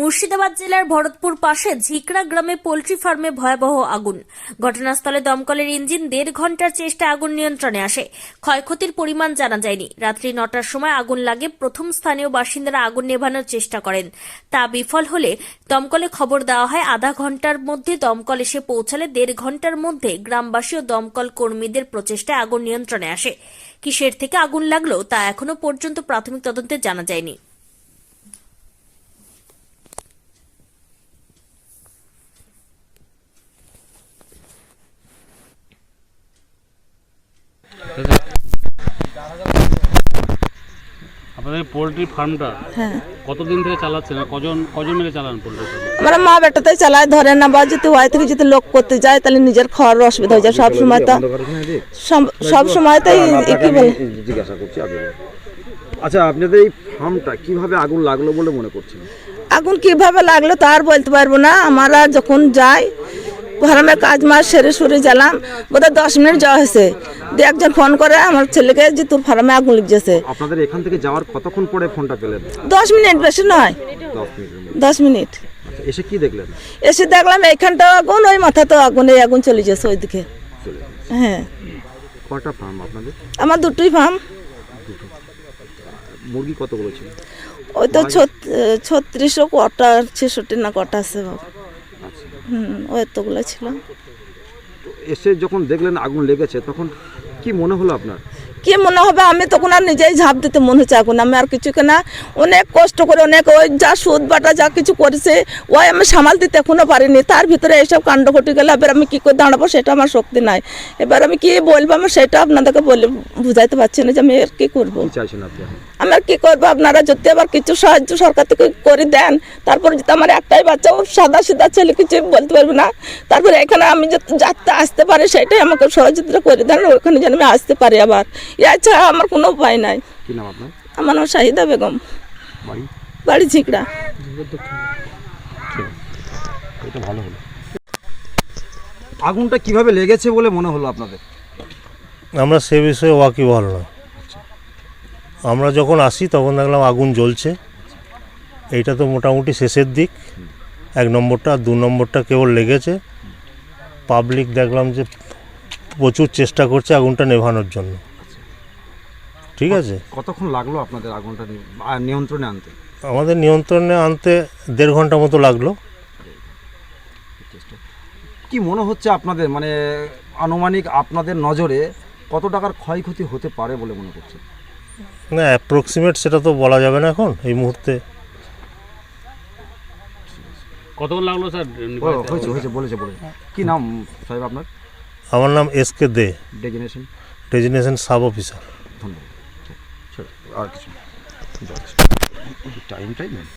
মুর্শিদাবাদ জেলার ভরতপুর পাশে ঝিকরা গ্রামে পোলট্রি ফার্মে ভয়াবহ আগুন। ঘটনাস্থলে দমকলের ইঞ্জিন দেড় ঘণ্টার চেষ্টা আগুন নিয়ন্ত্রণে আসে। ক্ষয়ক্ষতির পরিমাণ জানা যায়নি। রাত্রি নটার সময় আগুন লাগে প্রথম স্থানীয় বাসিন্দারা আগুন নেভানোর চেষ্টা করেন। তা বিফল হলে দমকলে খবর দেওয়া হয়, আধা ঘণ্টার মধ্যে দমকল এসে পৌঁছালে দেড় ঘণ্টার মধ্যে গ্রামবাসী ও দমকল কর্মীদের প্রচেষ্টায় আগুন নিয়ন্ত্রণে আসে। কিসের থেকে আগুন লাগল তা এখনও পর্যন্ত প্রাথমিক তদন্তে জানা যায়নি। আপনাদের পোলট্রি ফার্মটা হ্যাঁ। কতদিন থেকে চালাচ্ছেন আর কজন কজন মিলে চালান পোলট্রি ফার্ম? আমরা মা বেটাতেই চালাই ধরে না বা যদি হয় থেকে যদি লোক করতে যায় তাহলে নিজের খাওয়ার অসুবিধা হয়ে যায়। সব সময় তো সব- সব সময়তেই কি বলে? জিজ্ঞাসা করছি আগে আচ্ছা আপনাদের এই ফার্মটা কীভাবে আগুন লাগল বলে মনে করছেন? আগুন কীভাবে লাগল তা আর বলতে পারব না। আমরা যখন যাই ঘরের কাজ মাস সেরে সুরে জ্বালাম বোধহয় দশ মিনিট যাওয়া হয়েছে। দিয়ে একজন ফোন করে আমার ছেলেকে যে তোর ফার্মে আগুন লিখছে আপনাদের এখান থেকে যাওয়ার কতক্ষণ পরে ফোনটা পেলেন? দশ মিনিট বেশি নয়। দশ মিনিট। আচ্ছা, এসে কি দেখলেন? এসে দেখলাম এইখানটাও আগুন ওই মাথাতেও আগুন এই আগুন চলে যাচ্ছে ওইদিকে। হ্যাঁ। কয়টা ফার্ম আপনাদের? আমার দুটোই ফার্ম মুরগি কতগুলো ছিল? ওই তো ছত্রিশশো কটা ছেষট্টি না কটা আছে বাবা। হুম ওই এতগুলো ছিল এসে যখন দেখলেন আগুন লেগেছে তখন কি মনে হলো আপনার? কি মনে হবে? আমি তখন আর নিজেই ঝাঁপ দিতে মনে হচ্ছে এখন। আমি আর কিছু কেনা অনেক কষ্ট করে অনেক ওই যা সুদ বাটা যা কিছু করেছে ওই আমি সামাল দিতে এখনও পারিনি। তার ভিতরে এইসব কাণ্ড ঘটে গেলে এবার আমি কি করে দাঁড়াবো সেটা আমার শক্তি নাই। এবার আমি কি বলব আমি সেটা আপনাদেরকে বলে বুঝাইতে পারছি না যে আমি এর কি করব। চাইছেন আপনি এখন? আমি আর কি করব? আপনারা যদি আবার কিছু সাহায্য সরকার থেকে করে দেন তারপর যদি আমার একটাই বাচ্চা ও সাদা সিধা ছেলে কিছু বলতে পারবে না। তারপরে এখানে আমি যাতে আসতে পারি সেটাই আমাকে সহযোগিতা করে দেন ওখানে যেন আমি আসতে পারি আবার। এছাড়া আমার কোনো উপায় নাই। কি আমার নাম শাহিদা বেগম। বাড়ি? বাড়ি ঝিকড়া। এটা ভালো হলো। আগুনটা কীভাবে লেগেছে বলে মনে হলো আপনাদের? আমরা সে বিষয়ে ওয়াকিবহাল নয়। আমরা যখন আসি তখন দেখলাম আগুন জ্বলছে। এইটা তো মোটামুটি শেষের দিক। এক নম্বরটা আর দু নম্বরটা কেবল লেগেছে। পাবলিক দেখলাম যে প্রচুর চেষ্টা করছে আগুনটা নেভানোর জন্য। ঠিক আছে? কতক্ষণ লাগল আপনাদের আগুনটা নিয়ন্ত্রণে আনতে? আমাদের নিয়ন্ত্রণে আনতে দেড় ঘণ্টা মতো লাগল। কি মনে হচ্ছে আপনাদের? মানে আনুমানিক আপনাদের নজরে কত টাকার ক্ষয়ক্ষতি হতে পারে বলে মনে করছেন? না অ্যাপ্রক্সিমেট সেটা তো বলা যাবে না এখন এই মুহূর্তে। কতক্ষণ লাগল স্যার? হয়েছে হয়েছে বলেছে বলে কি নাম সাহেব আপনার? আমার নাম S K Dey. Designation designation sub officer ধন্যবাদ। আর কিছু টাইম টাইম